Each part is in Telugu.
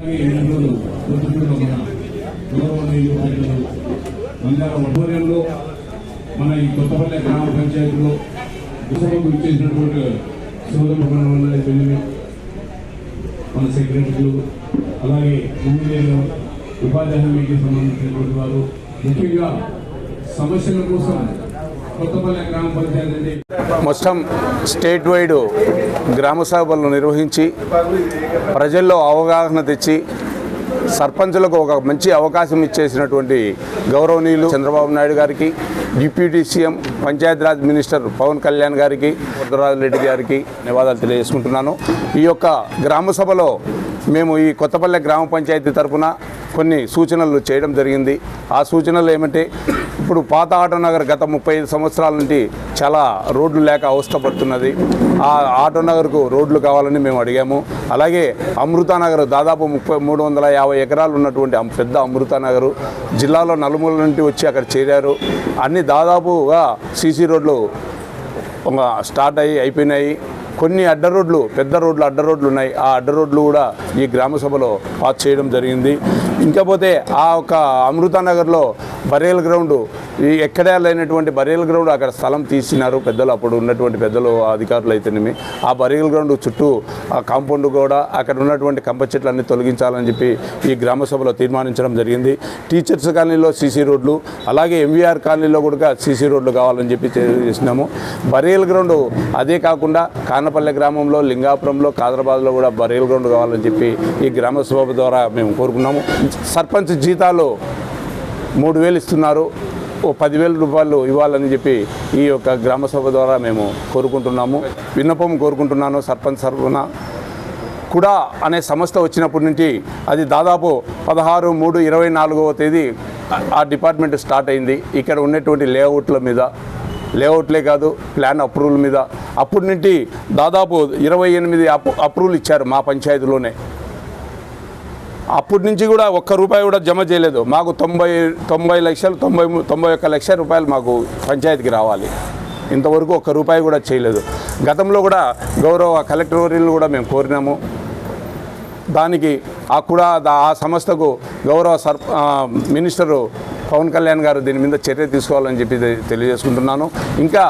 ఎన్నికలు పొద్దుటూరులో మన గౌరవనీయులు మందార ఆధ్వర్యంలో మన ఈ కొత్తపల్లె గ్రామ పంచాయతీలో ఉత్సవం ఇచ్చేసినటువంటి సోదరు వల్ల మన సెక్రటరీలు అలాగే ఇంజనీర్లు ఉపాధి హామీకి సంబంధించినటువంటి వారు ముఖ్యంగా సమస్యల కోసం మొత్తం స్టేట్ వైడ్ గ్రామ సభలు నిర్వహించి ప్రజల్లో అవగాహన తెచ్చి సర్పంచులకు ఒక మంచి అవకాశం ఇచ్చేసినటువంటి గౌరవనీయులు చంద్రబాబు నాయుడు గారికి deputy CM Panchayati Raj minister Pawan Kalyan గారికి వరదరాజు రెడ్డి గారికి ధన్యవాదాలు తెలియజేసుకుంటున్నాను. ఈ యొక్క గ్రామ సభలో మేము ఈ కొత్తపల్లె గ్రామ పంచాయతీ తరఫున కొన్ని సూచనలు చేయడం జరిగింది. ఆ సూచనలు ఏమంటే ఇప్పుడు పాత ఆటో నగర్ గత ముప్పై ఐదు సంవత్సరాల నుండి చాలా రోడ్లు లేక అవస్థపడుతున్నది ఆ ఆటో నగర్కు రోడ్లు కావాలని మేము అడిగాము. అలాగే అమృతానగర్ దాదాపు ముప్పై మూడు వందల యాభై ఎకరాలు ఉన్నటువంటి పెద్ద అమృతానగరు జిల్లాలో నలుమూల నుండి వచ్చి అక్కడ చేరారు. అన్ని దాదాపుగా సీసీ రోడ్లు ఒక స్టార్ట్ అయ్యి అయిపోయినాయి. కొన్ని అడ్డ రోడ్లు పెద్ద రోడ్లు అడ్డ రోడ్లు ఉన్నాయి. ఆ అడ్డ రోడ్లు కూడా ఈ గ్రామ సభలో పాస్ చేయడం జరిగింది. ఇంకా పోతే ఆ ఒక అమృతానగర్లో బరేల్ గ్రౌండ్ ఈ ఎక్కడే లేనటువంటి బరేల్ గ్రౌండ్ అక్కడ స్థలం తీసినారు పెద్దలు. అప్పుడు ఉన్నటువంటి పెద్దలు అధికారులు అయితేనేమి. ఆ బరేల్ గ్రౌండ్ చుట్టూ ఆ కాంపౌండ్ కూడా అక్కడ ఉన్నటువంటి కంప చెట్లన్నీ తొలగించాలని చెప్పి ఈ గ్రామ సభలో తీర్మానించడం జరిగింది. టీచర్స్ కాలనీలో సీసీ రోడ్లు అలాగే ఎంవీఆర్ కాలనీలో కూడా సీసీ రోడ్లు కావాలని చెప్పి చేసినాము. బరేల్ గ్రౌండ్ అదే కాకుండా కానపల్లె గ్రామంలో లింగాపురంలో కాదరాబాద్లో కూడా బరేల్ గ్రౌండ్ కావాలని చెప్పి ఈ గ్రామ సభ ద్వారా మేము కోరుకున్నాము. సర్పంచ్ జీతాలు మూడు వేలు ఇస్తున్నారు. ఓ పదివేల రూపాయలు ఇవ్వాలని చెప్పి ఈ యొక్క గ్రామ సభ ద్వారా మేము కోరుకుంటున్నాము. విన్నపం కోరుకుంటున్నాను సర్పంచ్ సర్వన. కుడా అనే సంస్థ వచ్చినప్పటి నుంచి అది దాదాపు పదహారు మూడు ఇరవై నాలుగవ తేదీ ఆ డిపార్ట్మెంట్ స్టార్ట్ అయింది. ఇక్కడ ఉన్నటువంటి లేఅవుట్ల మీద లేఅవుట్లే కాదు ప్లాన్ అప్రూవల్ మీద. అప్పటి నుండి దాదాపు ఇరవై ఎనిమిది అప్ అప్రూవల్ ఇచ్చారు మా పంచాయతీలోనే. అప్పటి నుంచి కూడా ఒక్క రూపాయి కూడా జమ చేయలేదు. మాకు తొంభై తొంభై లక్షలు తొంభై తొంభై ఒక్క లక్ష రూపాయలు మాకు పంచాయతీకి రావాలి. ఇంతవరకు ఒక్క రూపాయి కూడా చేయలేదు. గతంలో కూడా గౌరవ కలెక్టర్ కూడా మేము కోరినాము. దానికి ఆ కూడా దా- ఆ సంస్థకు గౌరవ సర్ మినిస్టరు పవన్ కళ్యాణ్ గారు దీని మీద చర్య తీసుకోవాలని చెప్పి తెలియజేసుకుంటున్నాను. ఇంకా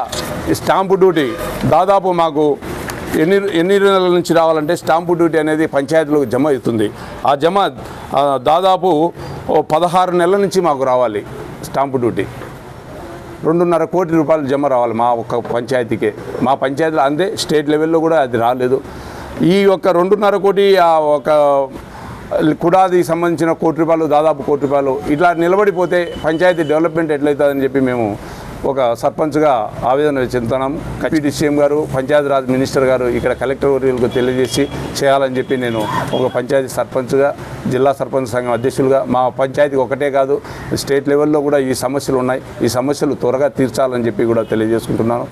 ఈ స్టాంపు డ్యూటీ దాదాపు మాకు ఎన్ని ఎన్ని నెలల నుంచి రావాలంటే స్టాంపు డ్యూటీ అనేది పంచాయతీలకు జమ అవుతుంది. ఆ జమ దాదాపు పదహారు నెలల నుంచి మాకు రావాలి స్టాంపు డ్యూటీ. రెండున్నర కోటి రూపాయలు జమ రావాలి మా ఒక్క పంచాయతీకే. మా పంచాయతీలో అందే స్టేట్ లెవెల్లో కూడా అది రాలేదు. ఈ యొక్క రెండున్నర కోటి ఆ ఒక కుడాది సంబంధించిన కోటి రూపాయలు దాదాపు కోటి రూపాయలు ఇట్లా నిలబడిపోతే పంచాయతీ డెవలప్మెంట్ ఎట్లయితుందని చెప్పి మేము ఒక సర్పంచ్గా ఆవేదన చెందుతున్నాం. డిప్యూటీ సీఎం గారు పంచాయతీరాజ్ మినిస్టర్ గారు ఇక్కడ కలెక్టర్ వర్యులకు తెలియజేసి చేయాలని చెప్పి నేను ఒక పంచాయతీ సర్పంచ్గా జిల్లా సర్పంచ్ సంఘం అధ్యక్షులుగా మా పంచాయతీకి ఒకటే కాదు స్టేట్ లెవెల్లో కూడా ఈ సమస్యలు ఉన్నాయి. ఈ సమస్యలు త్వరగా తీర్చాలని చెప్పి కూడా తెలియజేసుకుంటున్నాను.